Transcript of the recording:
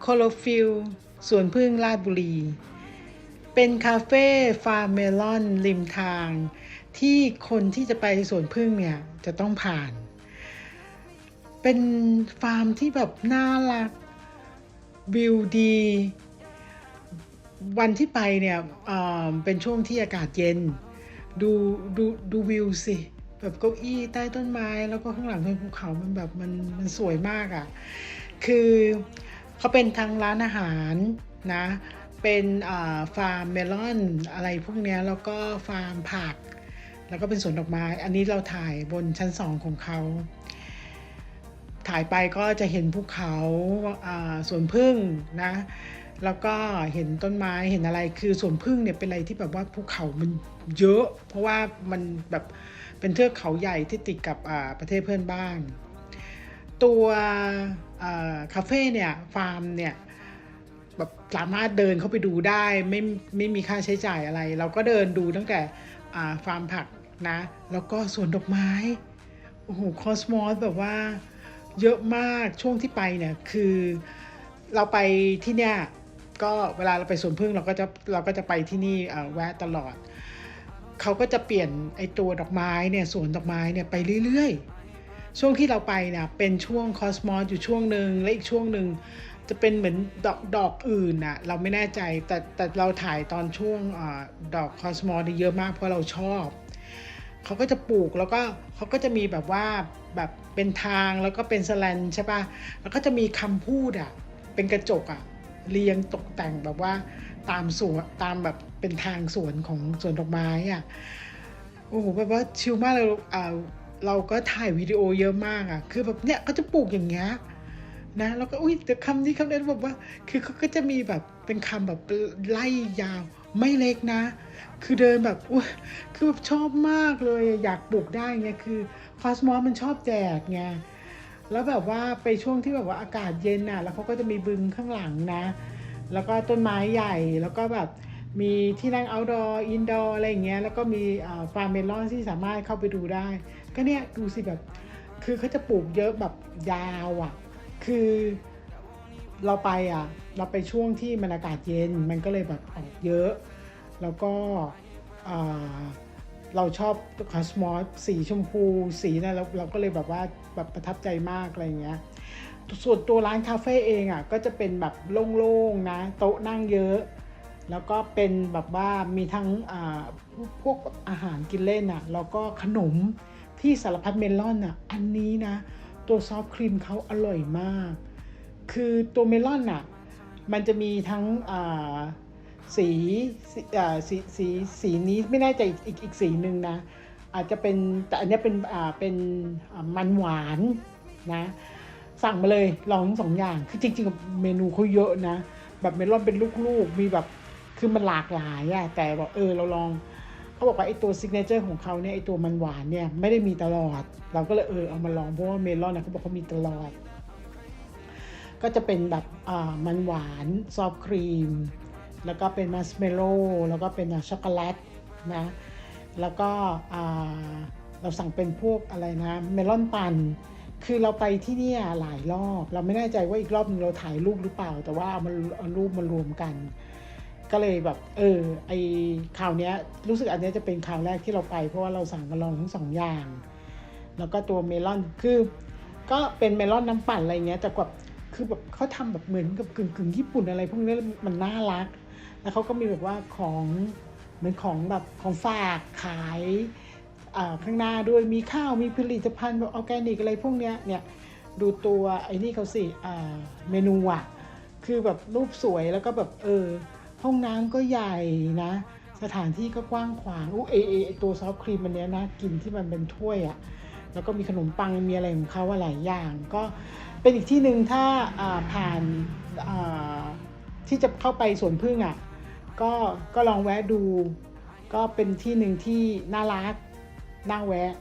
โคโลฟิลสวนพึ่งราชบุรี เป็นคาเฟ่ฟาร์มเมลอนริมทาง ที่คนที่จะไปสวนพึ่งเนี่ยจะต้องผ่าน เป็นฟาร์มที่แบบน่ารักวิวดี วันที่ไปเนี่ยเเป็นช่วงที่อากาศเย็น ดูดูดูวิวสิแบบเก้าอี้ใต้ต้นไม้แล้วก็ข้างหลังเป็นภูเขา มันแบบมันมันสวยมากอะ่ะ คือ เขาเป็นทั้งร้านอาหารนะ เป็นฟาร์มเมลอนอะไรพวกนี้แล้วก็ฟาร์มผัก แล้วก็เป็นสวนดอกไม้ อันนี้เราถ่ายบนชั้นสองของเขา ถ่ายไปก็จะเห็นภูเขาสวนพึ่งนะ แล้วก็เห็นต้นไม้เห็นอะไรคือสวนพึ่งเนี่ยเป็นอะไรที่แบบว่าภูเขามันเยอะ เพราะว่ามันแบบเป็นเทือกเขาใหญ่ที่ติดกับประเทศเพื่อนบ้าน ตัวคาเฟ่เนี่ยฟาร์มเนี่ยแบบสามารถเดินเข้าไปดูได้ไม่ไม่มีค่าใช้จ่ายอะไร เราก็เดินดูตั้งแต่ฟาร์มผักนะ แล้วก็สวนดอกไม้ โอ้โหคอสมอสแบบว่าเยอะมากช่วงที่ไปเนี่ย คือเราไปที่เนี่ยก็เวลาเราไปสวนพึ่งเราก็จะเราก็จะไปที่นี่แวะตลอด เขาก็จะเปลี่ยนไอตัวดอกไม้เนี่ยสวนดอกไม้เนี่ยไปเรื่อยๆ ช่วงที่เราไปเนี่ยเป็นช่วงคอสมอสอยู่ช่วงหนึ่งและอีกช่วงหนึ่งจะเป็นเหมือนดอกดอกอื่นน่ะเราไม่แน่ใจแต่แต่เราถ่ายตอนช่วงอดอกคอสมอสเยอะมากเพราะเราชอบเขาก็จะปลูกแล้วก็เขาก็จะมีแบบว่าแบบเป็นทางแล้วก็เป็นสแลนใช่ปะแล้วก็จะมีคำพูดอะเป็นกระจกอะเรียงตกแต่งแบบว่าตามสวนตามแบบเป็นทางสวนของสวนดอกไม้อะโอ้โหแบบว่าชิลมากเลยอ่า เราก็ถ่ายวิดีโอเยอะมากอะ คือแบบเนี้ยก็จะปลูกอย่างเงี้ยนะแล้วก็อุ้ยแต่คำนี้คำนี้แบบว่า คือเขาก็จะมีแบบเป็นคำแบบไล่ยาวไม่เล็กนะ คือเดินแบบอุ้ยคือแบบชอบมากเลยอะอยากปลูกได้ไงคือคอสมอสมันชอบแจกไงแล้วแบบว่าไปช่วงที่แบบว่าอากาศเย็นน่ะ แล้วเขาก็จะมีบึงข้างหลังนะ แล้วก็ต้นไม้ใหญ่แล้วก็แบบ มีที่นั่ง outdoor indoor อะไรอย่างเงี้ยแล้วก็มีฟาร์มเมลอนที่สามารถเข้าไปดูได้ ก็เนี่ยดูสิแบบ คือเขาจะปลูกเยอะแบบยาวอะ คือเราไปอะ เราไปช่วงที่มันอากาศเย็นมันก็เลยแบบออกเยอะ แล้วก็เราชอบคอสมอสสีชมพูสีนะเราเราก็เลยแบบว่าแบบประทับใจมากอะไรอย่างเงี้ย ส่วนตัวร้านคาเฟ่เองอะก็จะเป็นแบบโล่งๆนะ โต๊ะนั่งเยอะ แล้วก็เป็นแบบว่ามีทั้งพวกอาหารกินเล่นอะแล้วก็ขนมที่สารพัดเมลอนอะอันนี้นะ ตัวซอฟต์ครีมเขาอร่อยมาก คือตัวเมลอนอะมันจะมีทั้งสีสีสีสีสีนี้ไม่แน่ใจอีกอีกอีกสีหนึ่งนะ อาจจะเป็นแต่อันนี้เป็นเป็นมันหวานนะสั่งมาเลยลองทั้งสองอย่าง คือจริงๆเมนูเขาเยอะนะ แบบเมลอนเป็นลูกๆ มีแบบ คือมันหลากหลายอะแต่บอกเออเราลองเขาบอกว่าไอตัวซิกเนเจอร์ของเขาเนี่ยไอตัวมันหวานเนี่ยไม่ได้มีตลอด เราก็เลยเออเอามาลองเพราะว่าเมลอนนะเขาบอกเขามีตลอด ก็จะเป็นแบบอ่ามันหวานซอฟครีม แล้วก็เป็นมัสเมโลแล้วก็เป็นช็อกโกแลตนะแล้วก็อ่าเราสั่งเป็นพวกอะไรนะเมลอนปันคือเราไปที่นี่หลายรอบ เราไม่แน่ใจว่าอีกรอบนึงเราถ่ายรูปหรือเปล่า แต่ว่าเอามาเอารูปมารวมกัน ก็เลยแบบเออไอคราวเนี้ยรู้สึกอันนี้จะเป็นคราวแรกที่เราไป เพราะว่าเราสั่งมาลองทั้งสองอย่าง แล้วก็ตัวเมลอนคือ ก็เป็นเมลอนน้ำปั่นอะไรเงี้ยแต่แบบคือแบบเขาทำแบบเหมือนกับกึ่งกึ่งญี่ปุ่นอะไร พวกนี้มันน่ารัก แล้วเขาก็มีแบบว่าของเหมือนของแบบของฝากขายอ่าข้างหน้าด้วยมีข้าวมีผลิตภัณฑ์แบบออแกนิกอะไรพวกเนี้ยเนี่ยดูตัวไอ้นี่เขาสิอ่าเมนูอะคือแบบรูปสวยแล้วก็แบบเออ ห้องน้ำก็ใหญ่นะ สถานที่ก็กว้างขวางอู้เอเอตัวซอฟต์ครีมมันเนี้ยนะกินที่มันเป็นถ้วยอะ่ะแล้วก็มีขนมปังมีอะไรของเขาอะหลายอย่าง ก็เป็นอีกที่หนึ่งถ้าาผ่านาที่จะเข้าไปสวนพึ่งอะ่ะก็ก็ลองแวะดู ก็เป็นที่หนึ่งที่น่ารักน่าแวะ